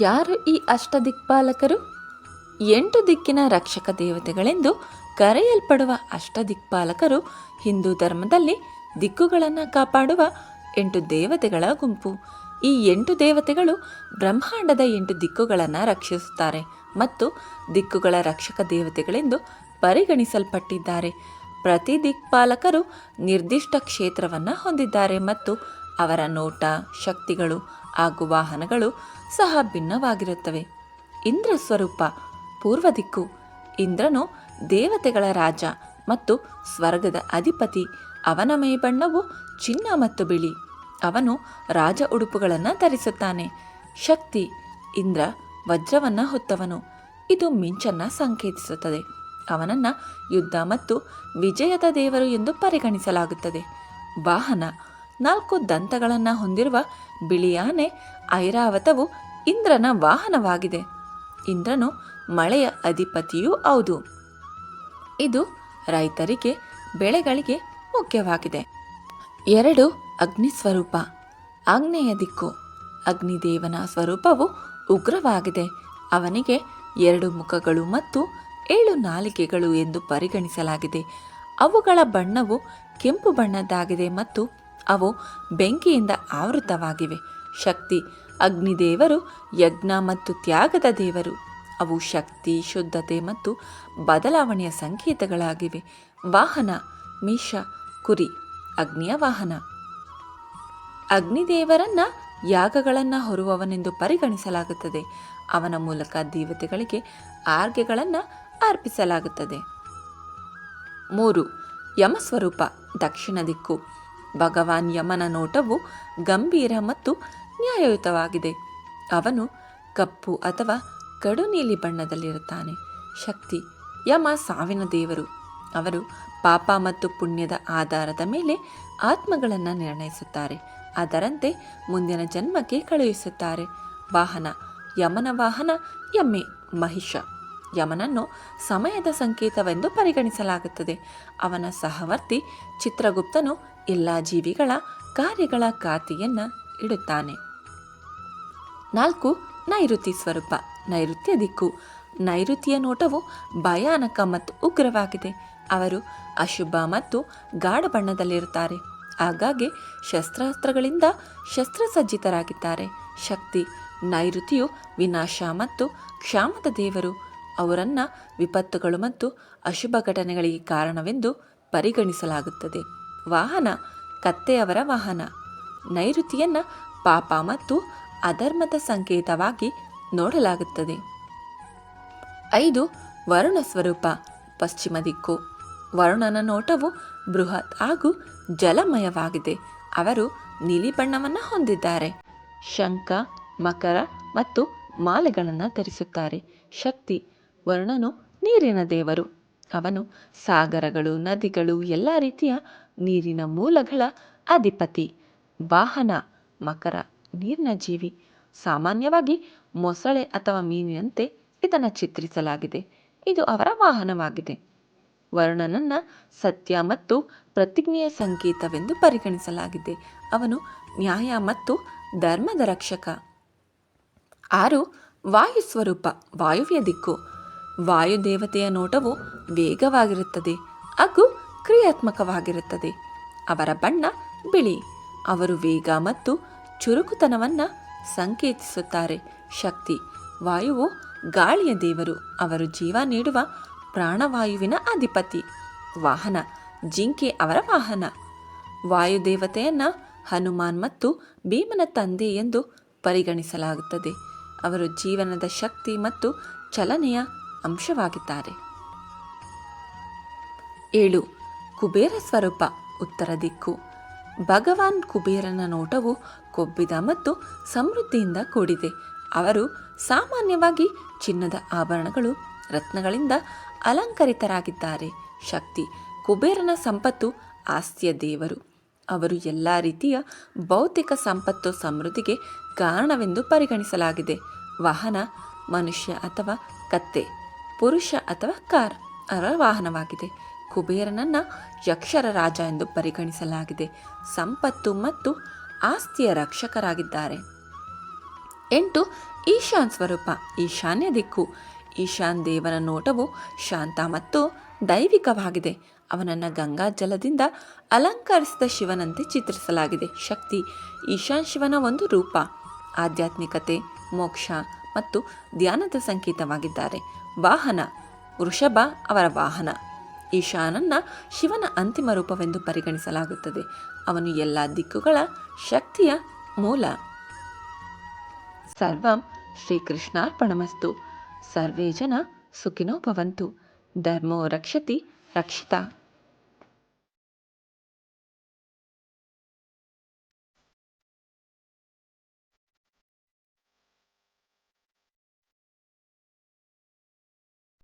ಯಾರು ಈ ಅಷ್ಟದಿಕ್ಪಾಲಕರು? ಎಂಟು ದಿಕ್ಕಿನ ರಕ್ಷಕ ದೇವತೆಗಳೆಂದು ಕರೆಯಲ್ಪಡುವ ಅಷ್ಟದಿಕ್ಪಾಲಕರು ಹಿಂದೂ ಧರ್ಮದಲ್ಲಿ ದಿಕ್ಕುಗಳನ್ನು ಕಾಪಾಡುವ ಎಂಟು ದೇವತೆಗಳ ಗುಂಪು. ಈ ಎಂಟು ದೇವತೆಗಳು ಬ್ರಹ್ಮಾಂಡದ ಎಂಟು ದಿಕ್ಕುಗಳನ್ನು ರಕ್ಷಿಸುತ್ತಾರೆ ಮತ್ತು ದಿಕ್ಕುಗಳ ರಕ್ಷಕ ದೇವತೆಗಳೆಂದು ಪರಿಗಣಿಸಲ್ಪಟ್ಟಿದ್ದಾರೆ. ಪ್ರತಿ ದಿಕ್ಪಾಲಕರು ನಿರ್ದಿಷ್ಟ ಕ್ಷೇತ್ರವನ್ನು ಹೊಂದಿದ್ದಾರೆ ಮತ್ತು ಅವರ ನೋಟ, ಶಕ್ತಿಗಳು ಹಾಗೂ ವಾಹನಗಳು ಸಹ ಭಿನ್ನವಾಗಿರುತ್ತವೆ. ಇಂದ್ರ ಸ್ವರೂಪ ಪೂರ್ವ ದಿಕ್ಕು ಇಂದ್ರನು ದೇವತೆಗಳ ರಾಜ ಮತ್ತು ಸ್ವರ್ಗದ ಅಧಿಪತಿ. ಅವನ ಮೈಬಣ್ಣವು ಚಿನ್ನ ಮತ್ತು ಬಿಳಿ. ಅವನು ರಾಜ ಉಡುಪುಗಳನ್ನು ಧರಿಸುತ್ತಾನೆ. ಶಕ್ತಿ, ಇಂದ್ರ ವಜ್ರವನ್ನು ಹೊತ್ತವನು. ಇದು ಮಿಂಚನ್ನ ಸಂಕೇತಿಸುತ್ತದೆ. ಅವನನ್ನು ಯುದ್ಧ ಮತ್ತು ವಿಜಯದ ದೇವರು ಎಂದು ಪರಿಗಣಿಸಲಾಗುತ್ತದೆ. ವಾಹನ ನಾಲ್ಕು ದಂತಗಳನ್ನು ಹೊಂದಿರುವ ಬಿಳಿಯಾನೆ ಐರಾವತವು ಇಂದ್ರನ ವಾಹನವಾಗಿದೆ. ಇಂದ್ರನು ಮಳೆಯ ಅಧಿಪತಿಯೂ ಹೌದು. ಇದು ರೈತರಿಗೆ, ಬೆಳೆಗಳಿಗೆ ಮುಖ್ಯವಾಗಿದೆ. ಎರಡು ಅಗ್ನಿ ಸ್ವರೂಪ. ಆಗ್ನೇಯ ದಿಕ್ಕು. ಅಗ್ನಿದೇವನ ಸ್ವರೂಪವು ಉಗ್ರವಾಗಿದೆ. ಅವನಿಗೆ ಎರಡು ಮುಖಗಳು ಮತ್ತು ಏಳು ನಾಲಿಗೆಗಳು ಎಂದು ಪರಿಗಣಿಸಲಾಗಿದೆ. ಅವುಗಳ ಬಣ್ಣವು ಕೆಂಪು ಬಣ್ಣದ್ದಾಗಿದೆ ಮತ್ತು ಅವು ಬೆಂಕಿಯಿಂದ ಆವೃತವಾಗಿವೆ. ಶಕ್ತಿ ಅಗ್ನಿದೇವರು, ಯಜ್ಞ ಮತ್ತು ತ್ಯಾಗದ ದೇವರು. ಅವು ಶಕ್ತಿ, ಶುದ್ಧತೆ ಮತ್ತು ಬದಲಾವಣೆಯ ಸಂಕೇತಗಳಾಗಿವೆ. ವಾಹನ ಮೀಷ ಕುರಿ, ಅಗ್ನಿಯ ವಾಹನ. ಅಗ್ನಿದೇವರನ್ನ ಯಾಗಗಳನ್ನು ಹೊರುವವನೆಂದು ಪರಿಗಣಿಸಲಾಗುತ್ತದೆ. ಅವನ ಮೂಲಕ ದೇವತೆಗಳಿಗೆ ಆರ್ಗೆಗಳನ್ನು ಅರ್ಪಿಸಲಾಗುತ್ತದೆ. ಮೂರು, ಯಮಸ್ವರೂಪ, ದಕ್ಷಿಣ ದಿಕ್ಕು. ಭಗವಾನ್ ಯಮನ ನೋಟವು ಗಂಭೀರ ಮತ್ತು ನ್ಯಾಯಯುತವಾಗಿದೆ. ಅವನು ಕಪ್ಪು ಅಥವಾ ಕಡು ನೀಲಿ ಬಣ್ಣದಲ್ಲಿರುತ್ತಾನೆ. ಶಕ್ತಿ, ಯಮ ಸಾವಿನ ದೇವರು. ಅವರು ಪಾಪ ಮತ್ತು ಪುಣ್ಯದ ಆಧಾರದ ಮೇಲೆ ಆತ್ಮಗಳನ್ನು ನಿರ್ಣಯಿಸುತ್ತಾರೆ. ಅದರಂತೆ ಮುಂದಿನ ಜನ್ಮಕ್ಕೆ ಕಳುಹಿಸುತ್ತಾರೆ. ವಾಹನ, ಯಮನ ವಾಹನ ಎಮ್ಮೆ ಮಹಿಷ. ಯಮನನ್ನು ಸಮಯದ ಸಂಕೇತವೆಂದು ಪರಿಗಣಿಸಲಾಗುತ್ತದೆ. ಅವನ ಸಹವರ್ತಿ ಚಿತ್ರಗುಪ್ತನು ಎಲ್ಲ ಜೀವಿಗಳ ಕಾರ್ಯಗಳ ಖಾತೆಯನ್ನು ಇಡುತ್ತಾನೆ. ನಾಲ್ಕು ನೈಋತಿ ಸ್ವರೂಪ. ನೈಋತ್ಯ ದಿಕ್ಕು. ನೈಋತಿಯ ನೋಟವು ಭಯಾನಕ ಮತ್ತು ಉಗ್ರವಾಗಿದೆ. ಅವರು ಅಶುಭ ಮತ್ತು ಗಾಢ ಬಣ್ಣದಲ್ಲಿರುತ್ತಾರೆ. ಹಾಗಾಗಿ ಶಸ್ತ್ರಾಸ್ತ್ರಗಳಿಂದ ಶಸ್ತ್ರಸಜ್ಜಿತರಾಗಿದ್ದಾರೆ. ಶಕ್ತಿ ನೈಋತಿಯು ವಿನಾಶ ಮತ್ತು ಕ್ಷಾಮದ ದೇವರು. ಅವರನ್ನು ವಿಪತ್ತುಗಳು ಮತ್ತು ಅಶುಭ ಘಟನೆಗಳಿಗೆ ಕಾರಣವೆಂದು ಪರಿಗಣಿಸಲಾಗುತ್ತದೆ. ವಾಹನ ಕತ್ತೆಯವರ ವಾಹನ. ನೈಋತಿಯನ್ನು ಪಾಪ ಮತ್ತು ಅಧರ್ಮದ ಸಂಕೇತವಾಗಿ ನೋಡಲಾಗುತ್ತದೆ. ಐದು, ವರುಣ ಸ್ವರೂಪ, ಪಶ್ಚಿಮ ದಿಕ್ಕು. ವರುಣನ ನೋಟವು ಬೃಹತ್ ಹಾಗೂ ಜಲಮಯವಾಗಿದೆ. ಅವರು ನೀಲಿ ಬಣ್ಣವನ್ನು ಹೊಂದಿದ್ದಾರೆ. ಶಂಖ, ಮಕರ ಮತ್ತು ಮಾಲೆಗಳನ್ನು ಧರಿಸುತ್ತಾರೆ. ಶಕ್ತಿ ವರುಣನು ನೀರಿನ ದೇವರು. ಅವನು ಸಾಗರಗಳು, ನದಿಗಳು, ಎಲ್ಲ ರೀತಿಯ ನೀರಿನ ಮೂಲಗಳ ಅಧಿಪತಿ. ವಾಹನ, ಮಕರ, ನೀರಿನ ಜೀವಿ. ಸಾಮಾನ್ಯವಾಗಿ ಮೊಸಳೆ ಅಥವಾ ಮೀನಿನಂತೆ ಇದನ್ನು ಚಿತ್ರಿಸಲಾಗಿದೆ. ಇದು ಅವರ ವಾಹನವಾಗಿದೆ. ವರ್ಣನನ್ನ ಸತ್ಯ ಮತ್ತು ಪ್ರತಿಜ್ಞೆಯ ಸಂಕೇತವೆಂದು ಪರಿಗಣಿಸಲಾಗಿದೆ. ಅವನು ನ್ಯಾಯ ಮತ್ತು ಧರ್ಮದ ರಕ್ಷಕ. ಆರು, ವಾಯು ಸ್ವರೂಪ, ವಾಯುವ್ಯ ದಿಕ್ಕು. ವಾಯುದೇವತೆಯ ನೋಟವು ವೇಗವಾಗಿರುತ್ತದೆ ಹಾಗೂ ಕ್ರಿಯಾತ್ಮಕವಾಗಿರುತ್ತದೆ. ಅವರ ಬಣ್ಣ ಬಿಳಿ. ಅವರು ವೇಗ ಮತ್ತು ಚುರುಕುತನವನ್ನು ಸಂಕೇತಿಸುತ್ತಾರೆ. ಶಕ್ತಿ. ವಾಯುವು ಗಾಳಿಯ ದೇವರು. ಅವರು ಜೀವ ನೀಡುವ ಪ್ರಾಣವಾಯುವಿನ ಅಧಿಪತಿ. ವಾಹನ. ಜಿಂಕೆ ಅವರ ವಾಹನ. ವಾಯುದೇವತೆಯನ್ನು ಹನುಮಾನ್ ಮತ್ತು ಭೀಮನ ತಂದೆ ಎಂದು ಪರಿಗಣಿಸಲಾಗುತ್ತದೆ. ಅವರು ಜೀವನದ ಶಕ್ತಿ ಮತ್ತು ಚಲನೆಯ ಅಂಶವಾಗಿದ್ದಾರೆ. ಏಳು, ಕುಬೇರ ಸ್ವರೂಪ, ಉತ್ತರ ದಿಕ್ಕು. ಭಗವಾನ್ ಕುಬೇರನ ನೋಟವು ಕೊಬ್ಬಿದ ಮತ್ತು ಸಮೃದ್ಧಿಯಿಂದ ಕೂಡಿದೆ. ಅವರು ಸಾಮಾನ್ಯವಾಗಿ ಚಿನ್ನದ ಆಭರಣಗಳು, ರತ್ನಗಳಿಂದ ಅಲಂಕರಿತರಾಗಿದ್ದಾರೆ. ಶಕ್ತಿ, ಕುಬೇರನ ಸಂಪತ್ತು ಆಸ್ತಿಯ ದೇವರು. ಅವರು ಎಲ್ಲ ರೀತಿಯ ಭೌತಿಕ ಸಂಪತ್ತು ಸಮೃದ್ಧಿಗೆ ಕಾರಣವೆಂದು ಪರಿಗಣಿಸಲಾಗಿದೆ. ವಾಹನ, ಮನುಷ್ಯ ಅಥವಾ ಕತ್ತೆ. ಪುರುಷ ಅಥವಾ ಕಾರ್ ಅರ ವಾಹನವಾಗಿದೆ. ಕುಬೇರನನ್ನ ಯಕ್ಷರ ರಾಜ ಎಂದು ಪರಿಗಣಿಸಲಾಗಿದೆ. ಸಂಪತ್ತು ಮತ್ತು ಆಸ್ತಿಯ ರಕ್ಷಕರಾಗಿದ್ದಾರೆ. ಎಂಟು, ಈಶಾನ್ ಸ್ವರೂಪ, ಈಶಾನ್ಯ ದಿಕ್ಕು. ಈಶಾನ್ ದೇವನ ನೋಟವು ಶಾಂತ ಮತ್ತು ದೈವಿಕವಾಗಿದೆ. ಅವನನ್ನು ಗಂಗಾ ಜಲದಿಂದ ಅಲಂಕರಿಸಿದ ಶಿವನಂತೆ ಚಿತ್ರಿಸಲಾಗಿದೆ. ಶಕ್ತಿ, ಈಶಾನ್ ಶಿವನ ಒಂದು ರೂಪ. ಆಧ್ಯಾತ್ಮಿಕತೆ, ಮೋಕ್ಷ ಮತ್ತು ಧ್ಯಾನದ ಸಂಕೇತವಾಗಿದ್ದಾರೆ. ವಾಹನ, ವೃಷಭ ಅವರ ವಾಹನ. ಈಶಾನನ್ನ ಶಿವನ ಅಂತಿಮ ರೂಪವೆಂದು ಪರಿಗಣಿಸಲಾಗುತ್ತದೆ. ಅವನು ಎಲ್ಲ ದಿಕ್ಕುಗಳ ಶಕ್ತಿಯ ಮೂಲ. ಸರ್ವಂ ಶ್ರೀಕೃಷ್ಣಾರ್ಪಣಮಸ್ತು. ಸರ್ವೇ ಜನ ಸುಖಿನೋ ಭವಂತು ಧರ್ಮೋ ರಕ್ಷತಿ ರಕ್ಷಿತ.